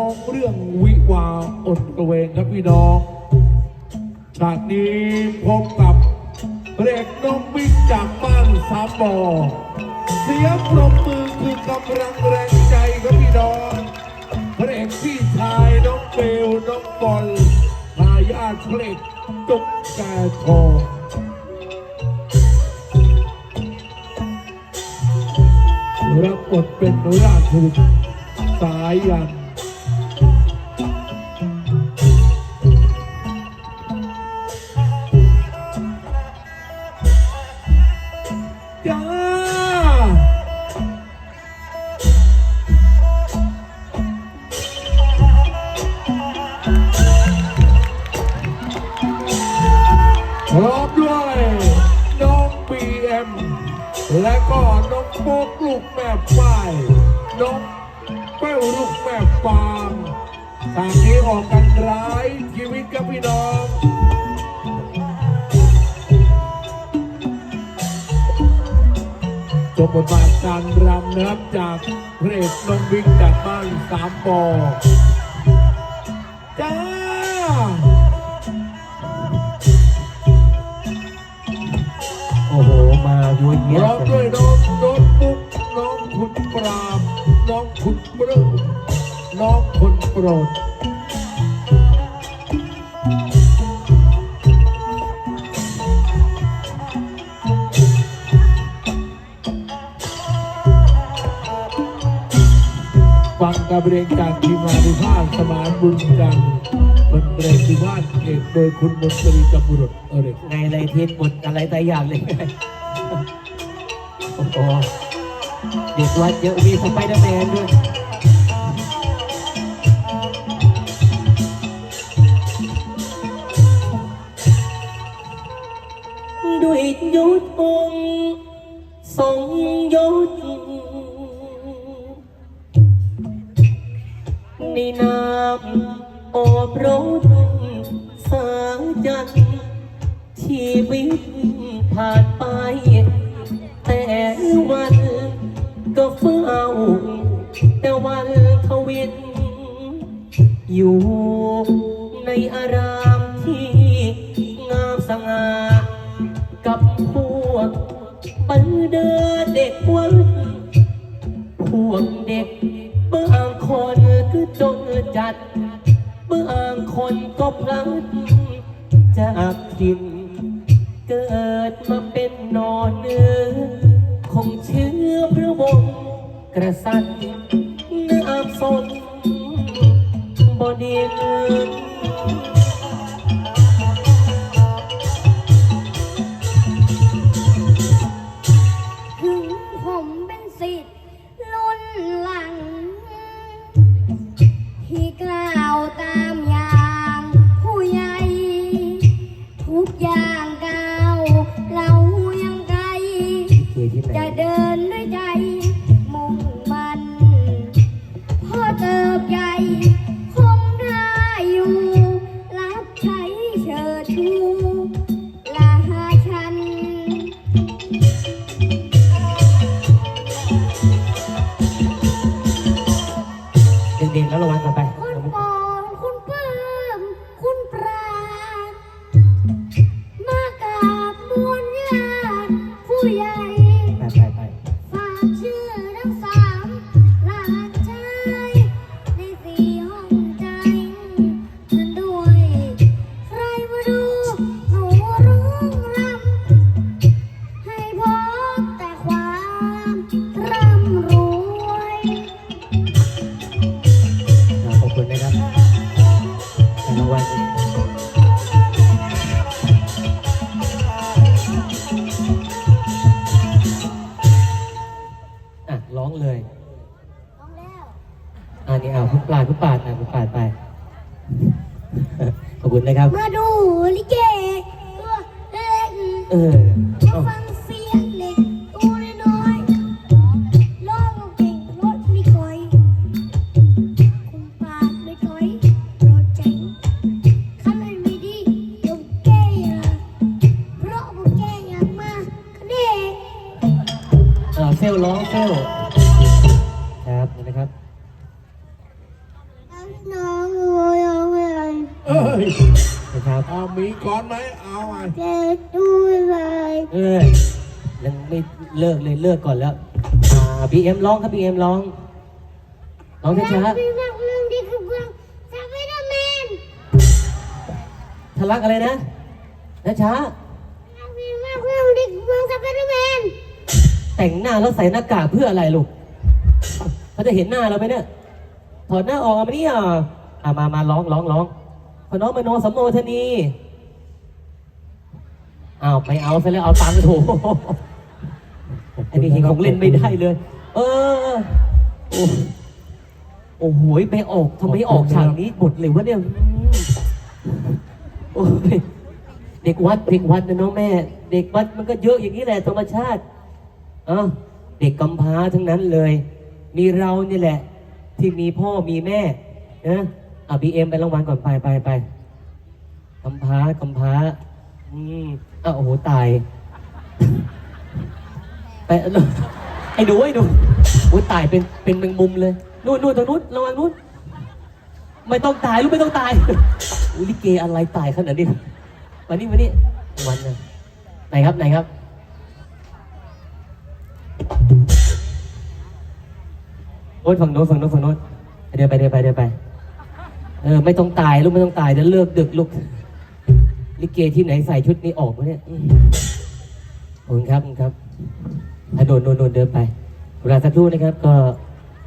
ของเรื่องวิวาอดระเวงครับพี่น้องฉากนี้พบกับพรกน้องบิ๊กจากบ้านสามบ่อเสียงปรบมือคือกำลังแรงใจครับพี่น้องพระเอกพี่ชายน้องเบลน้องบอลทายาทเพลงตุกแกทองรับบทเป็นราชบุตรสายยัน จ้าพร้อมด้วยน้องบีเอ็มและก็น้องโป๊กลูกแม่ฝ้ายน้องเป้วลูกแม่ฟางทางนี้ออกกันร้ายชีวิตกับพี่น้อง ชมบทบาทการรำนะครับจากพระเอกน้องบิ๊กจากบ้านสามปอจ้าโอ้โห มายัวพเยียร้อมด้วยน้องน้ตบุ๊กน้องคุณปราบน้องคุณปลื้มน้องคนโปรด ฟังการเรียนจากทีมงานในภาคสมานบุญกันมันเรียนที่บ้านเอกโดยคุณมนตรีจำบุรุษเอริกในอะไรทิศหมดอะไรแต่อย่างเลยโอ้โหเด็กวัดเยอะมีสไปเดอร์แมนด้วยด้วยยศองค์ทรงยศ ในนามโอบรสสายันชีวิตผ่านไป แต่วันก็เฝ้า แต่วันทวิน อยู่ในอารามที่งามสง่ากับพวกบรรดาเด็กวัดพวกเด็กบางคน จนจัดเบางคนก็พลัดจากดิน เกิดมาเป็นนอนเนื้อคงเชื้อพระวงศ์กษัตริย์น้ำสนบดินถึ อะร้องเลยร้องแล้วอ่านี่เอาคุณปลาดคุณปลาดนะคุณปลาดไป ขอบคุณนะครับ มาดูลิเกตัวเล็กเออมาเอ้าฟังเสียง เอ้ยนะครับเอามีก้อนไหมเอาไงเจ็ดด้วยเลยเออยังไม่เลิกเลยเลิกก่อนแล้วอ่าบีเอ็มร้องครับบีเอ็มร้องร้องช้าพี่รักเรื่องดีคือเรื่องสไปเดอร์แมนๆทะลักอะไรนะนะช้ารักพี่รักเรื่องดีคือเรื่องสไปเดอร์แมนแต่งหน้าแล้วใส่หน้ากากเพื่ออะไรลูกเขาจะเห็นหน้าเราไหมเนี่ยถอดหน้าออกมาเนี่ยอ่ามามาร้องร้องร้อง พอน้องมโนสัมโมทนีอ้าวไปเอาซะแล้วเอาตังค์โถอันนี้คงเล่นไม่ได้เลย เออ โอ้โหไปออกทำไมออกฉากนี้หมดเลยวะเนี่ยโอ้ยเด็กวัดเด็กวัดนะน้องแม่ เด็กวัดมันก็เยอะอย่างนี้แหละธรรมชาติเอ้าเด็กกำพร้าทั้งนั้นเลย มีเราเนี่ยแหละ ที่มีพ่อมีแม่นะ อะบีเอ็มไปรางวัลก่อนไปไปไปกำพร้ากำพร้า อืมอ้าวโอ้โหตาย ไปไอ้หนูไอ้หนูโอ้ยตายเป็นเป็นแมงมุมเลยนู่นนู่นตรงนู้นระวังนู้นไม่ต้องตายลูกไม่ต้องตายอุลิเกอะไรตายขนาดนี้มานี่มานี่วันนะไหนครับไหนครับโอ๊ยฝั่งโน้นฝั่งโน้นฝั่งโน้นเดินไปเดินไปเดินไป เออไม่ต้องตายลูกไม่ต้องตายเดี๋ยวเลิกดึกลูกลิเกที่ไหนใส่ชุดนี้ออกมาเนี่ยอืมขอบคุณครับขอบคุณครับอะโดนโดนโดนเดินไปเวลาสักครู่นะครับ ก็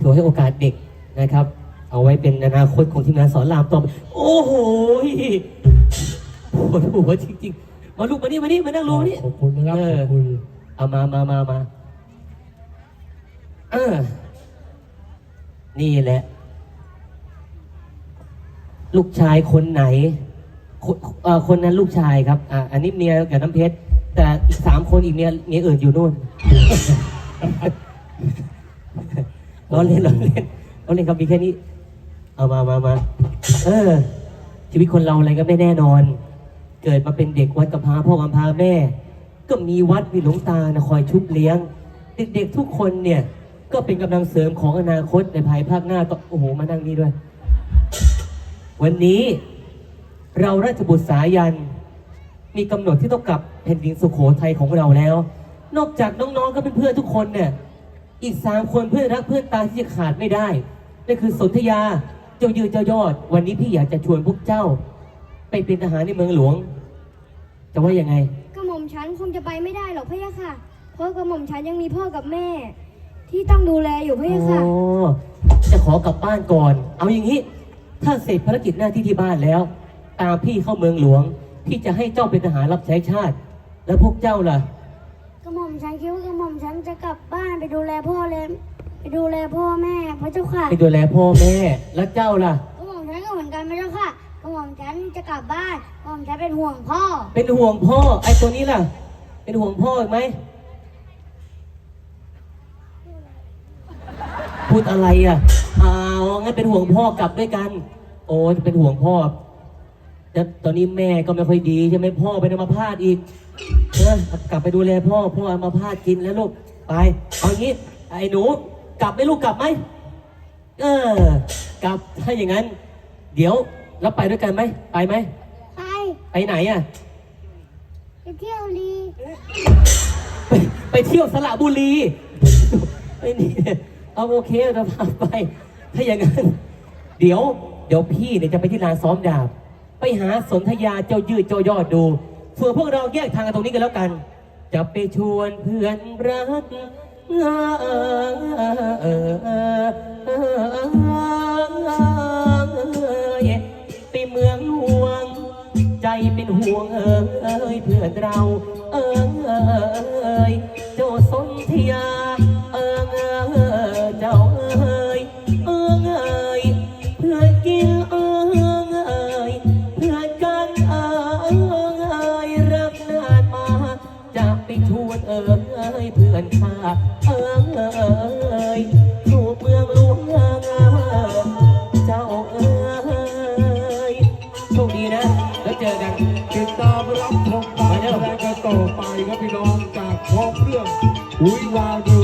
ถือให้โอกาสเด็กนะครับ เอาไว้เป็นอนาคตของทีมงานสอนรามต่อไปโอ้โหปวดหัวจริงๆมาลูกมานี่มานี่มานั่งลงมานี่ ขอบคุณนะครับเออขอบคุณ เอามามามามาเออ นี่แหละ ลูกชายคนไหนคนเอ่อคนนั้นลูกชายครับอ่าอันนี้เมียกับน้ำเพชร แต่อีกสามคนอีกเมียเมียอื่นอยู่นู่น ล้อเล่นล้อเล่นล้อเล่นครับมีแค่นี้ เอามามามาเออ ชีวิตคนเราอะไรก็ไม่แน่นอน เกิดมาเป็นเด็กวัดกำพร้าพ่อกำพร้าแม่ ก็มีวัดมีหลวงตานะคอยชุบเลี้ยง เด็กๆทุกคนเนี่ย ก็เป็นกำลังเสริมของอนาคตในภายภาคหน้าก็โอ้โหมานั่งนี่ด้วย วันนี้เราราชบุตรสายัน มีกำหนดที่ต้องกลับแผ่นดินสุโขทัยของเราแล้ว นอกจากน้องๆก็เป็นเพื่อนทุกคนเนี่ย อีกสามคนเพื่อนรักเพื่อนตายที่จะขาดไม่ได้นั่นคือสนธยาเจ้ายืนเจ้ายอด วันนี้พี่อยากจะชวนพวกเจ้า ไปเป็นทหารในเมืองหลวง จะว่ายังไง กระหม่อมฉันคงจะไปไม่ได้หรอกพะยะค่ะ เพราะกระหม่อมฉันยังมีพ่อกับแม่ ที่ต้องดูแลอยู่พะยะค่ะ โอ้จะขอกลับบ้านก่อน เอาอย่างนี้ ถ้าเสร็จภารกิจหน้าที่ที่บ้านแล้ว ตามพี่เข้าเมืองหลวง พี่จะให้เจ้าเป็นทหารรับใช้ชาติ แล้วพวกเจ้าล่ะ กระหม่อมฉันคิดว่ากระหม่อมฉันจะกลับบ้านไปดูแลพ่อเลยไปดูแลพ่อแม่พระเจ้าค่ะไปดูแลพ่อแม่ แล้วเจ้าล่ะ กระหม่อมฉันก็เหมือนกันพระเจ้าค่ะกระหม่อมฉันจะกลับบ้านกระหม่อมฉันเป็นห่วงพ่อ เป็นห่วงพ่อ ไอ้ตัวนี้ล่ะ เป็นห่วงพ่ออีกไหม พูดอะไรอะ อ้าวงั้นเป็นห่วงพ่อกลับด้วยกัน โอ้จะเป็นห่วงพ่อแล้วตอนนี้แม่ก็ไม่ค่อยดีใช่ไหมพ่อเป็นอัมาพาตอีกเออกลับไปดูแลพ่อพ่ออัมาพาตกินแล้วลูกไปเอางี้ไอ้หนู กลับไหมลูกกลับไหมเออกลับถ้าอย่างนั้น เดี๋ยวเราไปด้วยกันไหมไปไหมไปไปไหนอะไปเที่ยวลีไปไปเที่ยวสระบุรีไม่นี่ เอาโอเคเราพาไป ถ้าอย่างนั้น เดี๋ยว เดี๋ยวพี่เนี่ยจะไปที่ลานซ้อมดาบ ไปหาสนธยาเจ้ายืดเจ้ายอดดู ส่วนพวกเราแยกทางกันตรงนี้กันแล้วกัน จะไปชวนเพื่อนรักไปเมืองหลวง ใจเป็นห่วงเอ้ยเพื่อนเรา เอ้ยเจ้าสนธยา Louis Wilder.